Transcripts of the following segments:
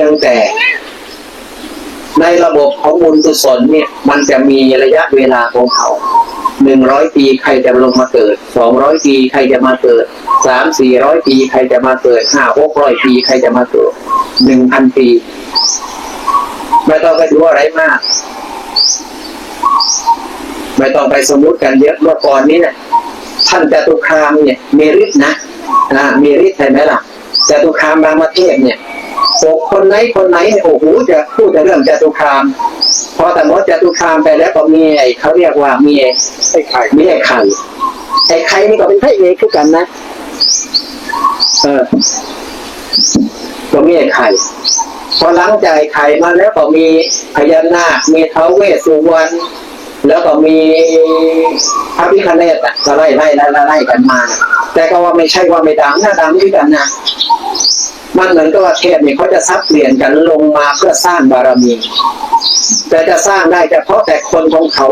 ียงแต่ในระบบของบุญกุศลเนี่ย มันจะมีระยะเวลาของเขาหนึ่งร้อยปีใครจะลงมาเกิดสองร้อยปีใครจะมาเกิดสามสี่ร้อยปีใครจะมาเกิดห้าหกร้อยปีใครจะมาเกิดหนึ่งพันปี ไม่ต้องไปดูอะไรมาก ไม่ต้องไปสมมุติกันเยอะเมื่อก่อนนี้เนี่ยท่านจตุคามเนี่ยมีฤทธิ์นะอ่ามีฤทธิ์ใช่ไหมล่ะจตุคามรามเทพเนี่ย โอ้คนไหนคนไหนเนี่ยโอ้โหจะพูดแต่เรื่องจตุคาม พอแต่มดจตุคามไปแล้วก็มีไอ้เขาเรียกว่ามีไอ้ไข่มีไอ้ไข่ไอ้ไข่นี่ก็เป็นพระเอกคือกันนะเออก็มีไอ้ไข่พอหลังจากไอ้ไข่มาแล้วก็มีพญานาคมีเท้าวเวสสุวรรณแล้วก็มีพระพิคเนตอะก็ไล่ไล่ไล่ไล่ไล่กันมา แต่ก็ว่าไม่ใช่ว่าไม่ดังนะดังด้วยกันนะ มันเหมือนกับว่าเทพเนี่ยเขาจะซับเปลี่ยนกันลงมาเพื่อสร้างบารมี แต่จะสร้างได้เฉพาะแต่คนของเขา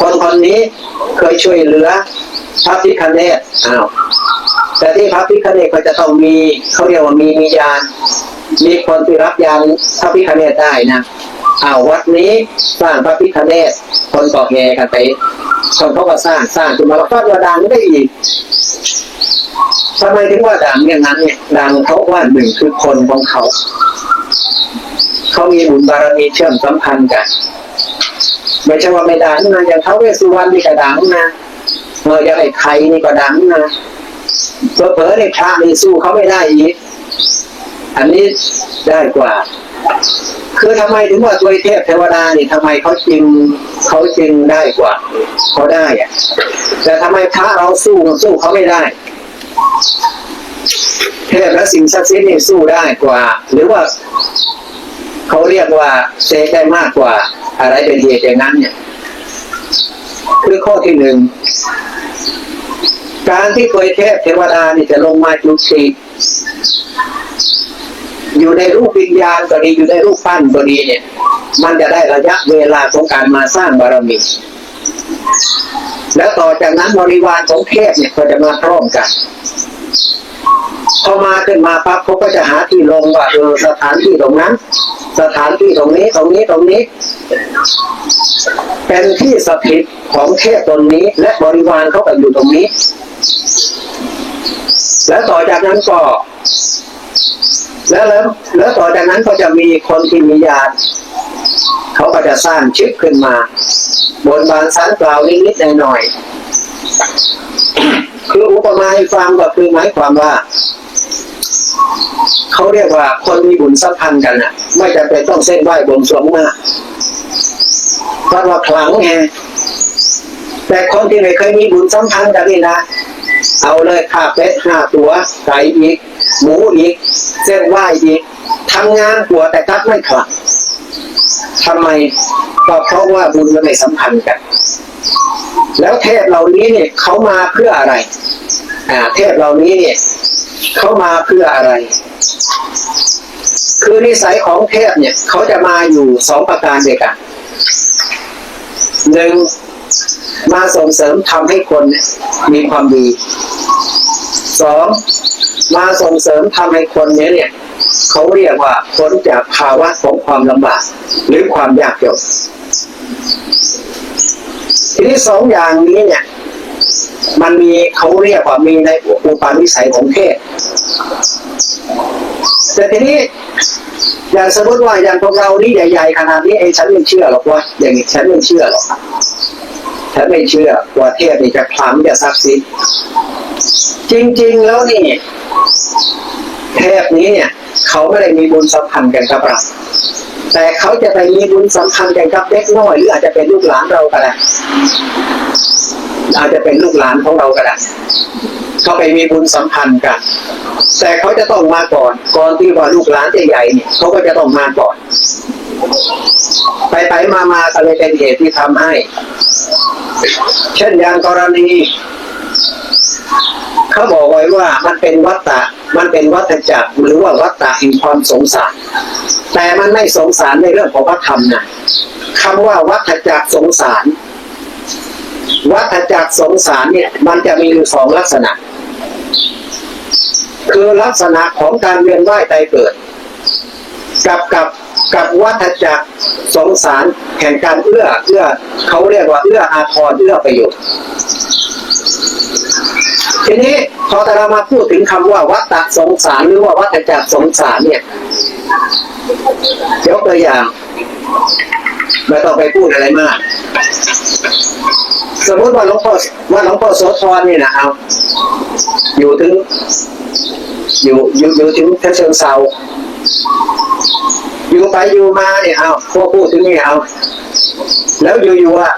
คนคนนี้เคยช่วยเหลือพระพิคเนตอ้าวแต่ที่พระพิคเนตก็จะต้องมีเขาเรียกว่ามีมียานมีคนที่รับยานพระพิคเนตได้นะอ้าววัดนี้สร้างพระพิคเนตคนก่อแห่กันไปคนเขาก็สร้างสร้างจนมาแล้วก็ว่าดังได้อีก ทำไมถึงว่าดังอย่างนั้นเนี่ยดังเพราะว่าหนึ่งคือคนของเขา เขามีบุญบารมีเชื่อมสัมพันธ์กันไม่ใช่ว่าไม่ดังนะอย่างเขาเวสสุวรรณนี่ก็ดังนะเอออย่างไอ้ไข่นี่ก็ดังนะเผลอๆในพระนี่สู้เขาไม่ได้อีกอันนี้ได้กว่า คือทำไมถึงว่าตัวเทพเทวดานี่ทำไมเขาจึงเขาจึงได้กว่าเขาได้อะแต่ทำไมพระเราสู้สู้เขาไม่ได้ เทพและสิ่งศักดิ์สิทธิ์นี่สู้ได้กว่า หรือว่าเขาเรียกว่าเซฟได้มากกว่า อะไรเป็นเหตุอย่างนั้นเนี่ยคือข้อที่หนึ่งการที่เคยเทพเทวดานี่จะลงมาจุติอยู่ในรูปวิญญาณก็ดีอยู่ในรูปปั้นก็ดีเนี่ย มันจะได้ระยะเวลาของการมาสร้างบารมีแล้วต่อจากนั้นบริวารของเทพเนี่ยก็จะมาพร้อมกัน พอมาขึ้นมาปั๊บเขาก็จะหาที่ลงว่าเออสถานที่ตรงนั้น สถานที่ตรงนี้ตรงนี้ตรงนี้ เป็นที่สถิตของเทพตนนี้ และบริวารเขาก็อยู่ตรงนี้ แล้วต่อจากนั้นก็แล้วแล้วแล้วต่อจากนั้นก็จะมีคนที่มีญาณเขาก็จะสร้างชิปขึ้นมา บนบานสันกล่าวนิดๆหน่อย คืออุปมาให้ฟังก็คือหมายความว่าเขาเรียกว่าคนมีบุญสัมพันธ์กันน่ะ ไม่จำเป็นต้องเส้นไหว้บวงสรวงมากเพราะว่าคลังไงแต่คนที่ไม่เคยมีบุญสัมพันธ์กันนี่นะเอาเลยข้าเป็ดห้าตัวไก่อีก หมูอีก เส้นไหว้อีกทำงานกลัวแต่กัดไม่ขลังทำไมก็เพราะว่าบุญมันไม่สัมพันธ์กัน แล้วเทพเหล่านี้เนี่ยเขามาเพื่ออะไร อ่า เทพเหล่านี้เนี่ยเขามาเพื่ออะไร คือนิสัยของเทพเนี่ยเขาจะมาอยู่สองประการเดียวกันหนึ่งมาส่งเสริมทำให้คนเนี่ยมีความดีสองมาส่งเสริมทำให้คนเนี้ยเนี่ยเขาเรียกว่าพ้นจากภาวะของความลำบากหรือความยากจน ทีนี้สองอย่างนี้เนี่ย มันมีเขาเรียกว่ามีในอุปนิสัยของเทพแต่ทีนี้อย่างสมมติว่าอย่างพวกเรานี่ใหญ่ๆขนาดนี้ไอ้ฉันไม่เชื่อหรอกว่าอย่างนี้ฉันไม่เชื่อหรอกฉันไม่เชื่อว่าเทพนี่จะพลังจะทรัพย์สิจริง ๆ แล้วนี่เทพนี้เนี่ย เขาไม่ได้มีบุญสัมพันธ์กันกับเรา แต่เขาจะไปมีบุญสัมพันธ์กันกับเด็กน้อยหรืออาจจะเป็นลูกหลานเราก็ได้อาจจะเป็นลูกหลานของเราก็ได้เขาไปมีบุญสัมพันธ์กัน แต่เขาจะต้องมาก่อน ก่อนที่ว่าลูกหลานจะใหญ่เนี่ยเขาก็จะต้องมาก่อน ไปไปมามาก็เลยเป็นเหตุที่ทำให้ เช่นอย่างกรณี เขาบอกไว้ว่ามันเป็นวัฏฏะมันเป็นวัฏจักรหรือว่าวัฏฏะแห่งความสงสาร แต่มันไม่สงสารในเรื่องของพระธรรมนะคำว่าวัฏจักรสงสาร วัฏจักรสงสารเนี่ย มันจะมีอยู่สองลักษณะ คือลักษณะของการเวียนว่ายตายเกิด กับกับกับวัฏจักรสงสารแห่งการเอื้อเอื้อเขาเรียกว่าเอื้ออาทรเอื้อประโยชน์ ทีนี้พอแต่เรามาพูดถึงคำว่าวัฏสงสารหรือว่าวัฏจักรสงสารเนี่ยยกตัวอย่างไม่ต้องไปพูดอะไรมาก สมมติว่าหลวงพ่อว่าหลวงพ่อโสธรนี่นะเอาอยู่ถึง อยู่อยู่อยู่ถึงเพชรเชิงเซาอยู่ไปอยู่มาเนี่ยเอาพวกพูดถึงนี่เอาแล้วอยู่ๆอะ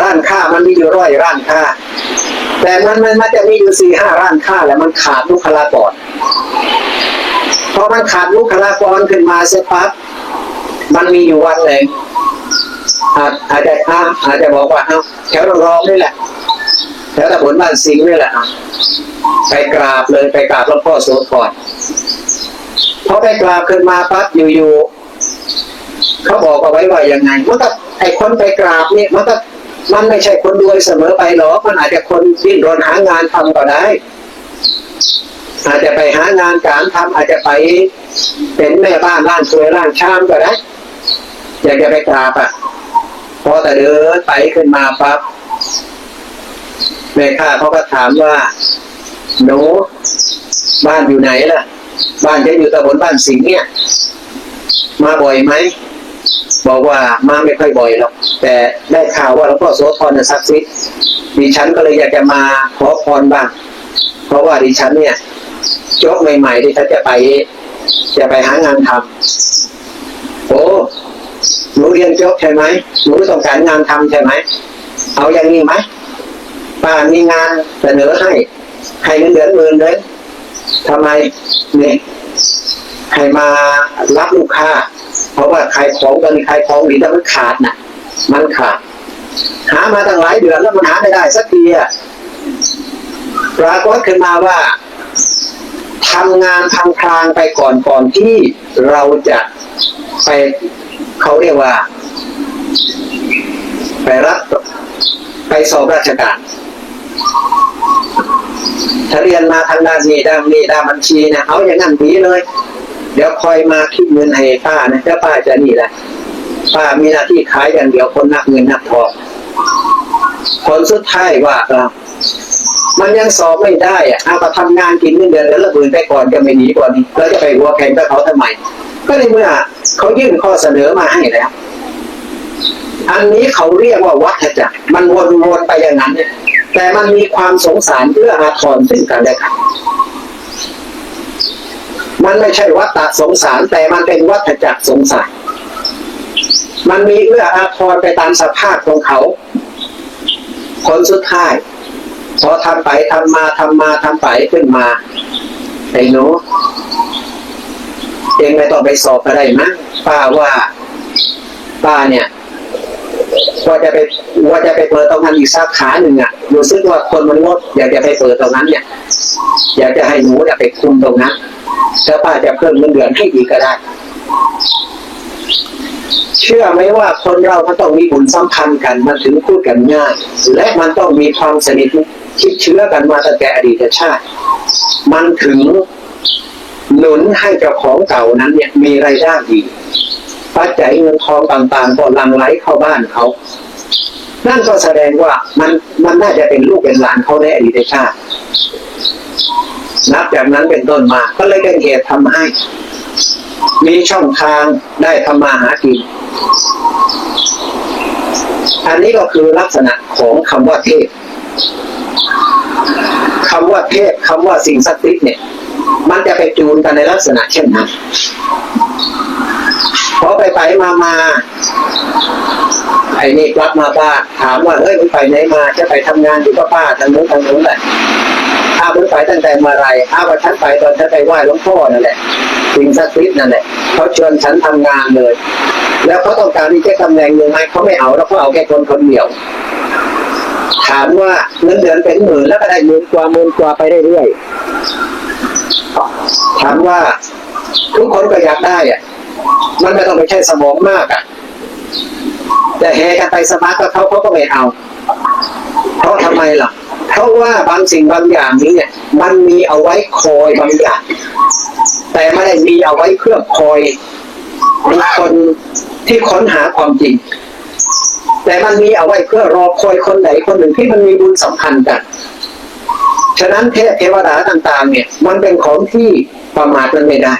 ร้านค้ามันมีอยู่ร้อยร้านค้า แต่มันมันมันจะมีอยู่สี่ห้าร้านค้าแล้วมันขาดบุคลากรพอมันขาดบุคลากรขึ้นมาเสร็จปั๊บมันมีอยู่วันหนึ่งอาจอาจจะอาอาจจะบอกว่าเอ้าแถวรองๆนี่แหละแถวตะบนบ้านสิงห์นี่แหละเอาไปกราบเลยไปกราบหลวงพ่อโสธรพอไปกราบขึ้นมาปั๊บอยู่ๆเขาบอกเอาไว้ว่ายังไงมันก็ไอคนไปกราบเนี่ยมันก็ มันไม่ใช่คนรวยเสมอไปหรอกมันอาจจะคนดิ้นรนหางานทำก็ได้ อาจจะไปหางานการทำอาจจะไปเป็นแม่บ้านร้านสวยร้านชามก็ได้ อยากจะไปกราบอะพอแต่เดินไปขึ้นมาปั๊บแม่ค้าเขาก็ถามว่าหนูบ้านอยู่ไหนล่ะ บ้านจะอยู่ตำบลบ้านสิงห์เนี่ย มาบ่อยไหม บอกว่ามาไม่ค่อยบ่อยหรอกแต่ได้ข่าวว่าหลวงพ่อโสธรน่ะศักดิ์สิทธิ์ดิฉันก็เลยอยากจะมาขอพรบ้าง เพราะว่าดิฉันเนี่ยจบใหม่ๆดิฉันจะไป จะไปหางานทำโอ้หนูเรียนจบใช่ไหมหนูต้องการงานทำใช่ไหมเอาอย่างนี้ไหมป้ามีงานเสนอให้ให้เงินเดือนหมื่นเลยทำไมเนี่ยให้มารับลูกค้า เพราะว่าขายของกันขายของดีแต่มันขาดน่ะมันขาด หามาตั้งหลายเดือนแล้วมันหาไม่ได้สักทีอะปรากฏขึ้นมาว่าทำงานทำพลางไปก่อนก่อนที่เราจะไปเขาเรียกว่า ไปรับไปสอบราชการถ้าเรียนมาทางด้านนี้ด้านนี้ด้านบัญชีนะเอาอย่างนั้นดีเลย เดี๋ยวคอยมาคิดเงินให้ป้านะเดี๋ยวป้าจะนี่แหละป้ามีหน้าที่ขายอย่างเดียวคนนับเงินนับทองผลสุดท้ายว่าเออมันยังสอบไม่ได้อะเอาไปทำงานกินเงินเดือนแล้วละหมื่นไปก่อนจะไม่หนีก่อนแล้วจะไปหัวแข่งกับเขาทำไม ก็ในเมื่อเขายื่นข้อเสนอมาให้แล้ว อันนี้เขาเรียกว่าวัฏจักรมันวนๆไปอย่างนั้นเนี่ยแต่มันมีความสงสารเพื่ออาทรซึ่งกันและกัน มันไม่ใช่วัฏสงสาร แต่มันเป็นวัฏจักรสงสาร มันมีเอื้ออาทรไปตามสภาพของเขา ผลสุดท้ายพอทำไปทำมาทำมาทำไปขึ้นมาไอ้หนูเองไม่ต้องไปสอบอะไรมั้งป้าว่าป้าเนี่ยว่าจะไปว่าจะไปเปิดตรงนั้นอีกสาขาหนึ่งอะรู้สึกว่าคนมันลดอยากจะไปเปิดตรงนั้นเนี่ย อยากจะให้หนูเนี่ยไปคุมตรงนั้น แล้วป้าจะเพิ่มเงินเดือนให้อีกก็ได้ เชื่อไหมว่าคนเรามันต้องมีบุญสัมพันธ์กันมันถึงพูดกันง่าย และมันต้องมีความสนิทชิดเชื้อกันมาตั้งแต่อดีตชาติ มันถึงหนุนให้เจ้าของเก่านั้นเนี่ยมีรายได้ดีปัจจัยเงินทองต่างๆก็ลังไหลเข้าบ้านเขา นั่นก็แสดงว่ามันมันน่าจะเป็นลูกเป็นหลานเขาในอดีตชาติ นับจากนั้นเป็นต้นมา ก็เลยเป็นเหตุทำให้ มีช่องทางได้ทำมาหากินอันนี้ก็คือลักษณะของคำว่าเทพคำว่าเทพคำว่าสิ่งศักดิ์สิทธิ์เนี่ย มันจะไปจูนกันในลักษณะเช่นนั้นพอไปไปมามาไอ้นี่กลับมาบ้านถามว่าเฮ้ยมึงไปไหนมา จะไปทำงานอยู่กับป้าทางนู้นทางนู้นแหละ อาวมึงไปตั้งแต่เมื่อไรอาวว่าฉันไปตอนฉันไปไหว้หลวงพ่อนั่นแหละสิ่งศักดิ์สิทธิ์นั่นแหละเขาชวนฉันทำงานเลย แล้วเขาต้องการที่จะตำแหน่งหนึ่งไหมเขาไม่เอาแล้วเขาเอาแค่คนคนเดียวถามว่าเงินเดือนเป็นหมื่นแล้วก็ได้หมื่นกว่าหมื่นกว่าไปเรื่อยๆถามว่าทุกคนก็อยากได้อะมันไม่ต้องไปใช้สมองมากอะ แต่แห่กันไปสมาร์ทกับเขาเขาก็ไม่เอาเพราะทำไมล่ะ เพราะว่าบางสิ่งบางอย่างนี้เนี่ย มันมีเอาไว้คอยบางอย่าง แต่ไม่ได้มีเอาไว้เพื่อคอยบุคคลที่ค้นหาความจริง แต่มันมีเอาไว้เพื่อรอคอยคนไหนคนหนึ่งที่มันมีบุญสัมพันธ์กัน ฉะนั้นเทพเทวดาต่าง ๆ เนี่ย มันเป็นของที่ประมาทมันไม่ได้